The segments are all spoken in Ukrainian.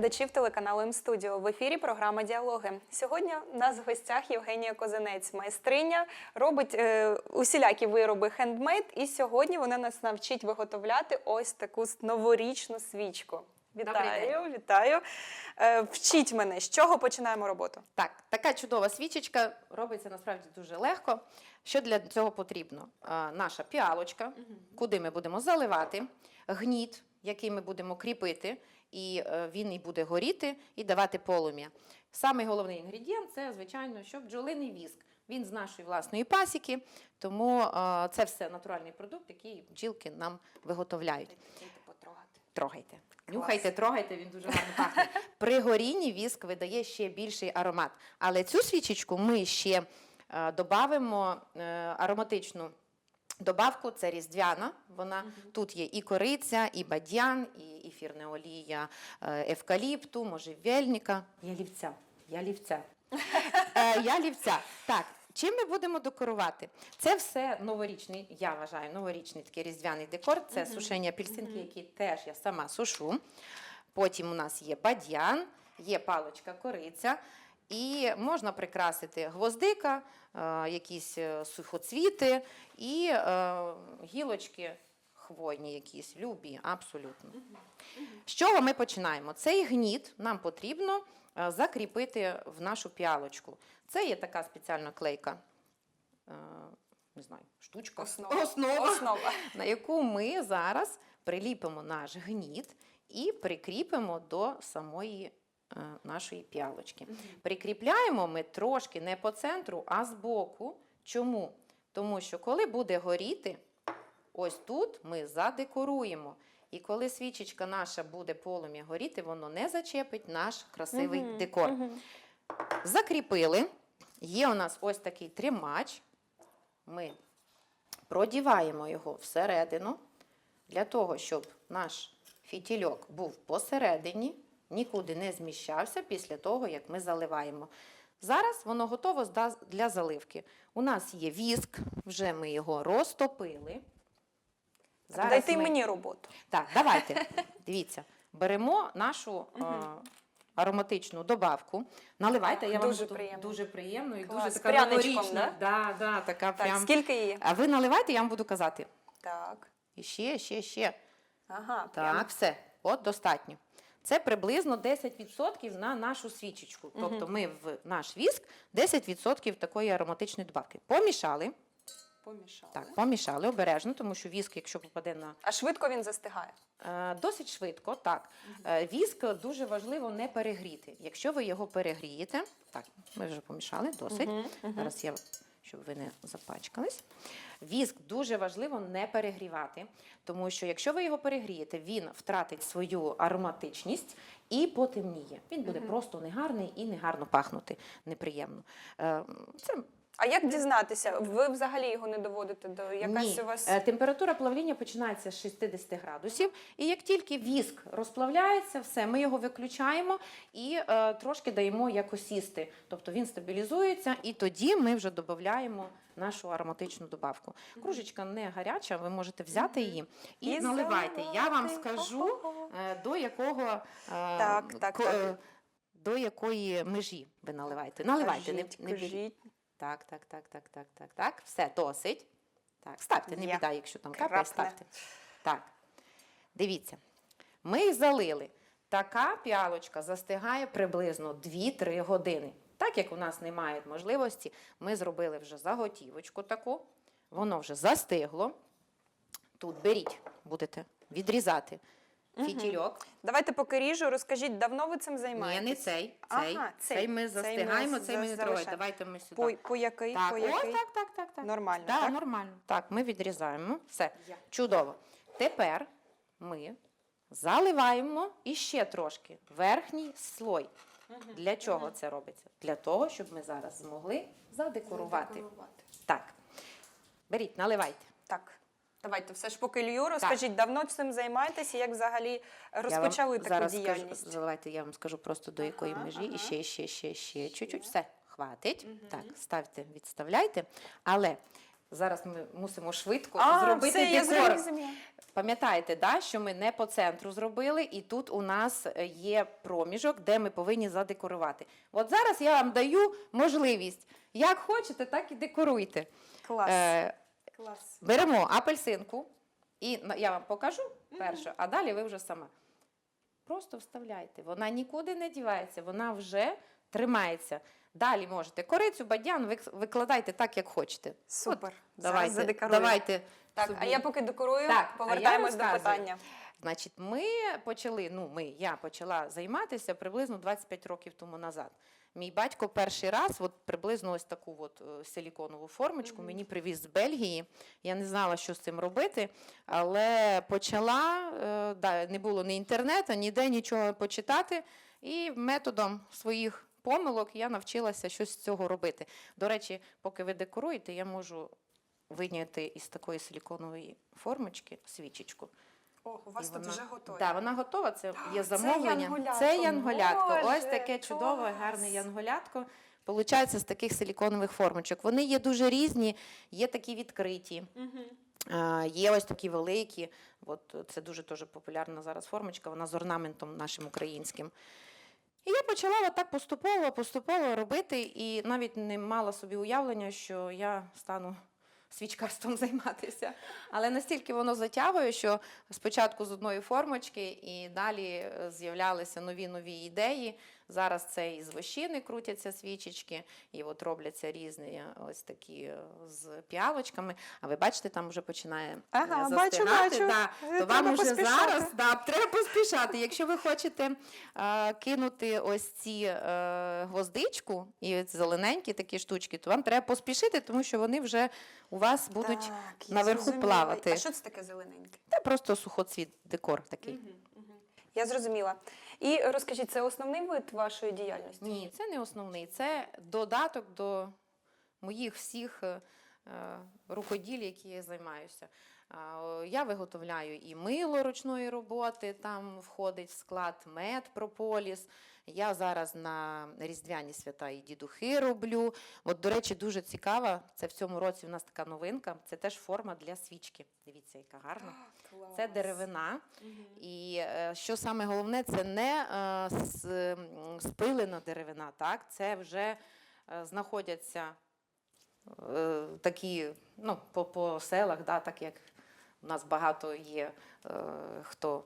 Глядачів телеканалу М-студіо. В ефірі програма Діалоги. Сьогодні у нас в гостях Євгенія Козинець, майстриня, робить е, усілякі вироби хендмейд. І сьогодні вона нас навчить виготовляти ось таку новорічну свічку. Вітаю, вітаю. Е, вчіть мене, з чого починаємо роботу? Так, така чудова свічечка робиться насправді дуже легко. Що для цього потрібно? А, наша піалочка, куди ми будемо заливати, гніт, який ми будемо кріпити, і е, він і буде горіти і давати полум'я. Самий головний інгредієнт це, звичайно, що бджолиний віск. Він з нашої власної пасіки, тому е, це все натуральний продукт, який бджілки нам виготовляють. Трогайте. Нюхайте, трогайте, він дуже гарно пахне. При горінні віск видає ще більший аромат. Але цю свічечку ми ще е, додамо ароматичну добавку, це різдвяна. Вона тут є і кориця, і бадьян, і ефірна олія е, евкаліпту, можжевельника. Ялівця. Ялівця. Е, ялівця. Так. Чим ми будемо декорувати? Це все новорічний, я вважаю, новорічний такий різдвяний декор. Це сушені апельсинки, які теж я сама сушу. Потім у нас є бадьян, є палочка кориця. І можна прикрасити гвоздика, е, якісь е, сухоцвіти і е, гілочки хвойні якісь, любі, абсолютно. З чого ми починаємо? Цей гніт нам потрібно закріпити в нашу піалочку. Це є така спеціальна клейка, не знаю, штучка, Основа. основа, Основа. на яку ми зараз приліпимо наш гніт і прикріпимо до самої нашої піалочки. Прикріпляємо ми трошки не по центру, а збоку. Чому? Тому що коли буде горіти, ось тут ми задекоруємо. І коли свічечка наша буде полум'я горіти, воно не зачепить наш красивий Мгм, декор. мгм. Закріпили. Є у нас ось такий тримач. Ми продіваємо його всередину для того, щоб наш фітільок був посередині, нікуди не зміщався після того, як ми заливаємо. Зараз воно готово для заливки. У нас є віск, вже ми його розтопили. Дайте й ми- мені роботу. так, давайте. Дивіться, беремо нашу е, ароматичну добавку. Наливайте, я вам Дуже буду приємно. дуже приємно і Клас. дуже така новорічна. Да? Да, така Так, прям. скільки її? А ви наливайте, я вам буду казати. Так. І ще, ще, ще. Ага, Так, прям. все. От достатньо. Це приблизно 10% на нашу свічечку. Тобто ми в наш віск 10% такої ароматичної добавки. Помішали. Помішала. Так, помішали обережно, тому що віск, якщо попаде на А швидко він застигає. Е, Досить швидко, так. Е, Віск дуже важливо не перегріти. Якщо ви його перегрієте, так, ми вже помішали досить. Зараз я, щоб ви не запачкались. Віск дуже важливо не перегрівати, тому що якщо ви його перегрієте, він втратить свою ароматичність і потемніє. Він буде просто негарний і негарно пахнути, неприємно. Е, Це А як дізнатися? Ви взагалі його не доводите до якась ні. у вас. Е, Температура плавління починається з 60 градусів. І як тільки віск розплавляється, все, ми його виключаємо і е, трошки даємо як осісти. Тобто він стабілізується, і тоді ми вже додаємо нашу ароматичну добавку. Кружечка не гаряча, ви можете взяти її і, І наливайте. Я вам заливати. скажу, Хо-хо-хо. е, до якого е, Так, так, ко- так. е, до якої межі ви наливаєте. Наливайте, не, не кажіть. Так, так, так, так, так, так, так. Все, досить. Так, ставте, не Є. біда, якщо там капає, Крапне. ставте. Так. Дивіться. Ми їх залили. Така піалочка застигає приблизно 2-3 години. Так як у нас немає можливості, ми зробили вже заготівочку таку. Воно вже застигло. Тут беріть, будете відрізати фітільок. Давайте поки ріжу, розкажіть, давно ви цим Ні, займаєтесь? не цей. Цей, цей. цей ми Цей ми застигаємо, цей ми не трогаємо. залишаємо. Давайте ми сюди. По, по який? Так, по ось який? так, так, так, так. Нормально, Да, так? нормально. Так, ми відрізаємо. Все. Я. Чудово. Тепер ми заливаємо іще трошки верхній слой. Для чого це робиться? Для того, щоб ми зараз змогли задекорувати. Так. Беріть, наливайте. Так. Давайте все ж поки лью, розкажіть, давно цим займаєтесь і як взагалі Я розпочали вам таку зараз скажу, діяльність? заливайте, я вам скажу просто до якої Ага, межі. І ага. ще, ще, ще, ще. Чуть-чуть. Все, хватить. Так, ставте, відставляйте. Але зараз ми мусимо швидко А, зробити все, я декор. Пам'ятаєте, да, що ми не по центру зробили, і тут у нас е, є проміжок, де ми повинні задекорувати. От зараз я вам даю можливість. Як хочете, так і декоруйте. Клас. Е, Клас. беремо апельсинку, і я вам покажу перше, а далі ви вже сама. Просто вставляйте. Вона нікуди не дівається, вона вже тримається. Далі можете корицю, бадян, викладайте так, як хочете. Супер. От, Зараз давайте, задекорую. давайте Так, собі. а я поки декорую, Так, повертаємось до питання. Значить, ми почали, ну ми, я почала займатися приблизно 25 років тому назад. Мій батько перший раз, от приблизно ось таку от е, силіконову формочку, мені привіз з Бельгії. Я не знала, що з цим робити, але почала, е, да, не було ні інтернету, ніде нічого почитати. І методом своїх помилок я навчилася щось з цього робити. До речі, поки ви декоруєте, я можу виняти із такої силіконової формочки свічечку. Ох, у вас І тут вона- вже готові. Да, вона готова. Це є це замовлення. янголятко. Це янголятко. Боже, Ось таке чудове, клас. гарне янголятко. Получається з таких силіконових формочок. Вони є дуже різні, є такі відкриті, Мгм. є ось такі великі. От це дуже дуже популярна зараз формочка, вона з орнаментом нашим українським. І я почала отак поступово, поступово робити, і навіть не мала собі уявлення, що я стану свічкарством займатися. Але настільки воно затягує, що спочатку з одної формочки, і далі е, з'являлися нові нові ідеї. Зараз це і з вощини крутяться свічечки, і от робляться різні е, ось такі е, з піалочками. А ви бачите, там вже починає е, Ага, бачу, застигати. бачу. Да, Е, то вам уже поспішати. зараз да, треба поспішати. Якщо ви хочете е, кинути ось ці е, гвоздичку і зелененькі такі штучки, то вам треба поспішити, тому що вони вже у вас будуть Так, наверху зрозуміла. плавати. А що це таке зелененьке? Це просто сухоцвіт, декор такий. Мгм. Я зрозуміла. І розкажіть, це основний вид вашої діяльності? Ні, це не основний, це додаток до моїх всіх е, рукоділь, які я займаюся. Я виготовляю і мило ручної роботи, там входить в склад мед прополіс. Я зараз на різдвяні свята і дідухи роблю. От, до речі, дуже цікава. Це в цьому році в нас така новинка. Це теж форма для свічки. Дивіться, яка гарна. Клас. Це деревина. Мгм. І е, що саме головне, це не е, спилена деревина, так? це вже е, знаходяться е, такі ну, по, по селах, да, так як у нас багато є е, хто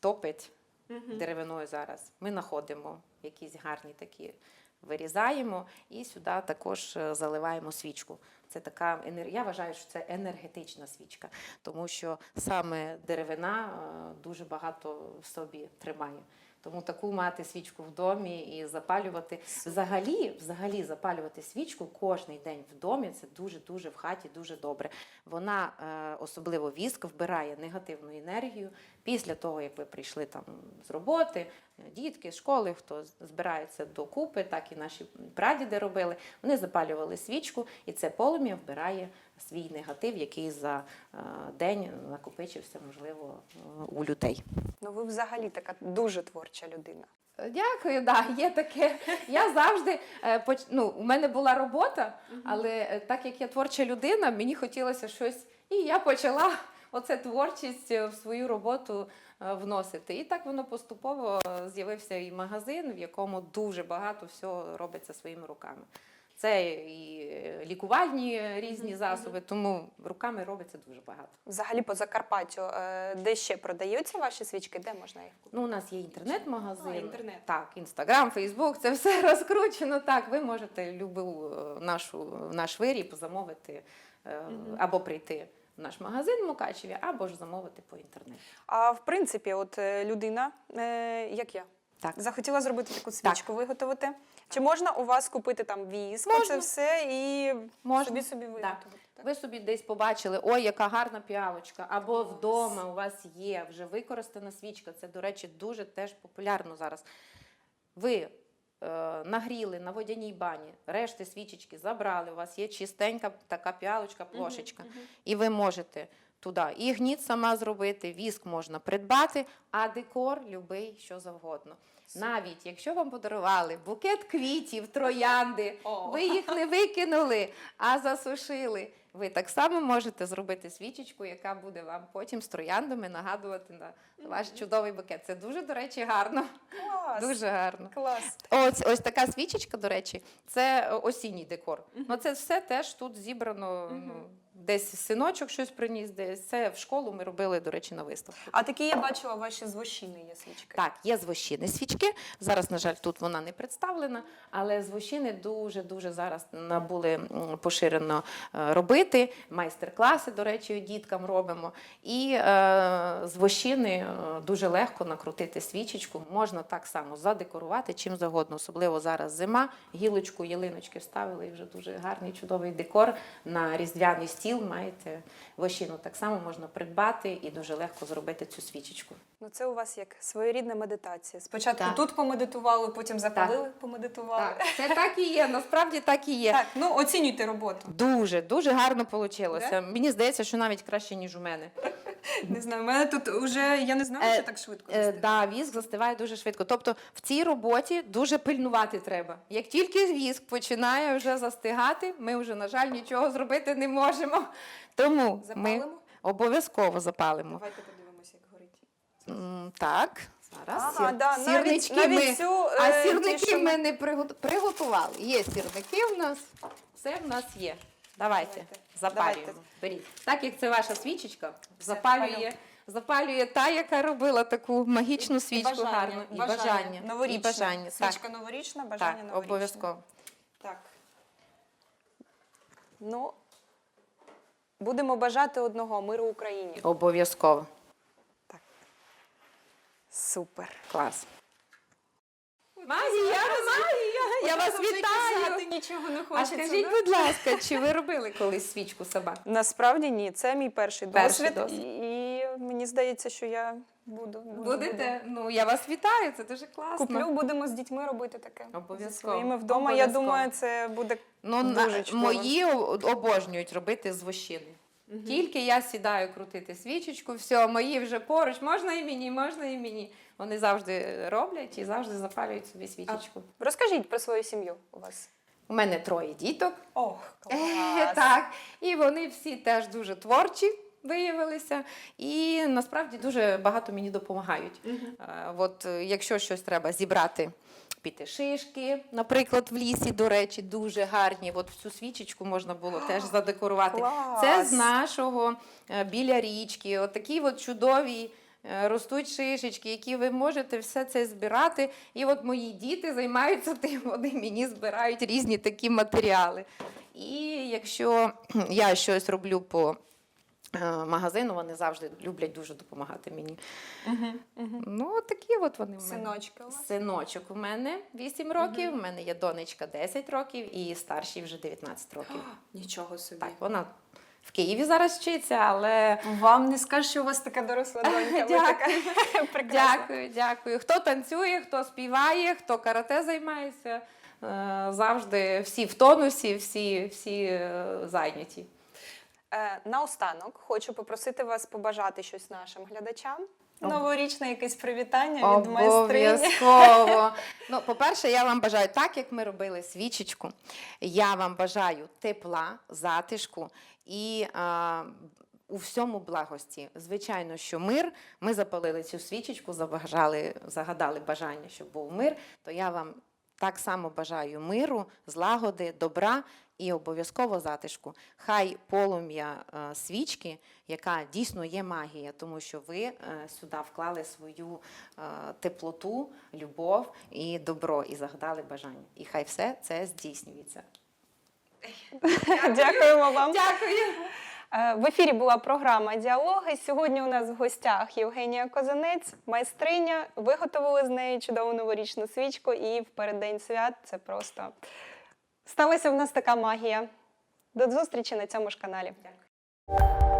топить Мгм. деревиною зараз. Ми знаходимо якісь гарні такі, вирізаємо і сюди також е, заливаємо свічку. Це така Я вважаю, що це енергетична свічка, тому що саме деревина е, дуже багато в собі тримає. Тому таку мати свічку в домі і запалювати взагалі, взагалі запалювати свічку кожний день в домі це дуже дуже в хаті дуже добре. Вона е, особливо віск вбирає негативну енергію. Після того, як ви прийшли там з роботи, дітки з школи, хто збирається до купи, так і наші прадіди робили. Вони запалювали свічку, і це полум'я вбирає свій негатив, який за е, день накопичився, можливо, е, у людей. Ну ви взагалі така дуже творча людина. Дякую, да, є таке. Я завжди е, ну, у мене була робота, але е, так як я творча людина, мені хотілося щось, і я почала оце творчість е, в свою роботу е, вносити. І так воно поступово е, з'явився і магазин, в якому дуже багато всього робиться своїми руками. Це і е, лікувальні е, різні засоби, тому руками робиться дуже багато. Взагалі по Закарпаттю, е, де ще продаються ваші свічки, де можна їх купити? Ну, у нас є інтернет-магазин. А, інтернет. Так, інстаграм, фейсбук, це все розкручено. Так, ви можете любу е, нашу наш виріб замовити е, або прийти наш магазин в Мукачеві, або ж замовити по інтернету. А в принципі, от е, людина, е, як я, Так. захотіла зробити таку свічку, виготовити. Чи можна у вас купити там віск, це все і Можна. собі собі виготовити? так? Ви собі десь побачили, ой, яка гарна піалочка, або Клас. вдома у вас є вже використана свічка. Це, до речі, дуже теж популярно зараз. Ви нагріли на водяній бані, решти свічечки забрали, у вас є чистенька така піалочка, плошечка. Мгм, мгм. І ви можете туди і гніт сама зробити, віск можна придбати, а декор любий, що завгодно. Навіть якщо вам подарували букет квітів, троянди, О. ви їх не викинули, а засушили. Ви так само можете зробити свічечку, яка буде вам потім з трояндами нагадувати на ваш чудовий букет. Це дуже, до речі, гарно. Клас. Дуже гарно. Клас. Ось ось така свічечка, до речі, це осінній декор. Ну це все теж тут зібрано. Ну десь синочок щось приніс, десь це в школу ми робили, до речі, на виставку. А такі я бачила ваші з вощини є свічки. Так, є з вощини свічки. Зараз, на жаль, тут вона не представлена, але з вощини дуже дуже зараз набули поширено е, робити. Майстер-класи, до речі, діткам робимо. І е, з вощини е, дуже легко накрутити свічечку. Можна так само задекорувати чим завгодно, особливо зараз зима. Гілочку, ялиночки вставили і вже дуже гарний чудовий декор на різдвяний стіл. Маєте вощину так само можна придбати і дуже легко зробити цю свічечку. Ну це у вас як своєрідна медитація. Спочатку Так. тут помедитували, потім запалили, помедитували. Так, це так і є. Насправді так і є. Так, ну оцінюйте роботу. Дуже, дуже гарно вийшло. Мені здається, що навіть краще, ніж у мене. Не знаю, в мене тут вже я не знала, Е, що так швидко. Е, да, віск застиває дуже швидко. Тобто в цій роботі дуже пильнувати треба. Як тільки віск починає вже застигати, ми вже, на жаль, нічого зробити не можемо. Тому ми Запалимо? обов'язково запалимо. Давайте подивимося, як горить. М, Так, зараз. Ага, сір- да, навіть- сірнички навіть ми, цю, а е, ті, сірники що ми- ми не пригот- приготували. Є сірники в нас, все в нас є. Давайте, запалюємо. Беріть. Так як це ваша свічечка, запалює, запалює та, яка робила таку магічну свічку бажання, гарну. І бажання. Новорічне. І бажання. Так, Свічка новорічна, бажання так новорічне. обов'язково. Так. Ну, будемо бажати одного миру Україні. Обов'язково. Так. Супер. Клас. Магія, магія! Я вас вітаю! нічого не А хочеться. скажіть, да? будь ласка, чи ви робили колись свічку сама? Насправді ні, це мій перший, Перший досвід, досвід. І, мені здається, що я буду. буду, Будете? Ну, я вас вітаю, це дуже класно. Куплю, будемо з дітьми робити таке. Обов'язково. Своїми вдома. Я Обов'язково. думаю, це буде Ну, Дуже на- чудово. мої о- обожнюють робити з вощини. Тільки я сідаю крутити свічечку, все, мої вже поруч, можна і мені, можна і мені. Вони завжди роблять і завжди запалюють собі свічечку. розкажіть про свою сім'ю у вас. У мене троє діток. Ох, Е, Так, і вони всі теж дуже творчі виявилися, і насправді дуже багато мені допомагають. Е, От е, якщо щось треба зібрати. Піти шишки, наприклад, в лісі, до речі, дуже гарні. От цю свічечку можна було теж задекорувати. Клас! Це з нашого е, біля річки. От такі от чудові е, ростуть шишечки, які ви можете все це збирати. І от мої діти займаються тим, вони мені збирають різні такі матеріали. І якщо я щось роблю по магазину, вони завжди люблять дуже допомагати мені. Ну, такі от вони в мене. Синочки у вас. Синочок у мене 8 років, у мене є донечка 10 років і старшій вже 19 років. Нічого собі. Так, вона в Києві зараз вчиться, але Вам не скажеш, що у вас така доросла донька. Дякую. дякую, дякую. Хто танцює, хто співає, хто карате займається. е, Завжди всі в тонусі, всі, всі е, зайняті. Е, Наостанок хочу попросити вас побажати щось нашим глядачам. Новорічне якесь привітання від майстрині. Обов'язково. Ну, по-перше, я вам бажаю, так як ми робили свічечку, я вам бажаю тепла, затишку і а, у всьому благості. Звичайно, що мир. Ми запалили цю свічечку, забажали, загадали бажання, щоб був мир. То я вам так само бажаю миру, злагоди, добра і обов'язково затишку. Хай полум'я е, свічки, яка дійсно є магія, тому що ви е, сюди вклали свою е, теплоту, любов і добро, і загадали бажання. І хай все це здійснюється. Дякуємо вам. Дякую. Е, В ефірі була програма Діалоги. Сьогодні у нас в гостях Євгенія Козанець, майстриня. Виготовили з неї чудову новорічну свічку, і в переддень свят це просто сталася в нас така магія. До зустрічі на цьому ж каналі. Дякую.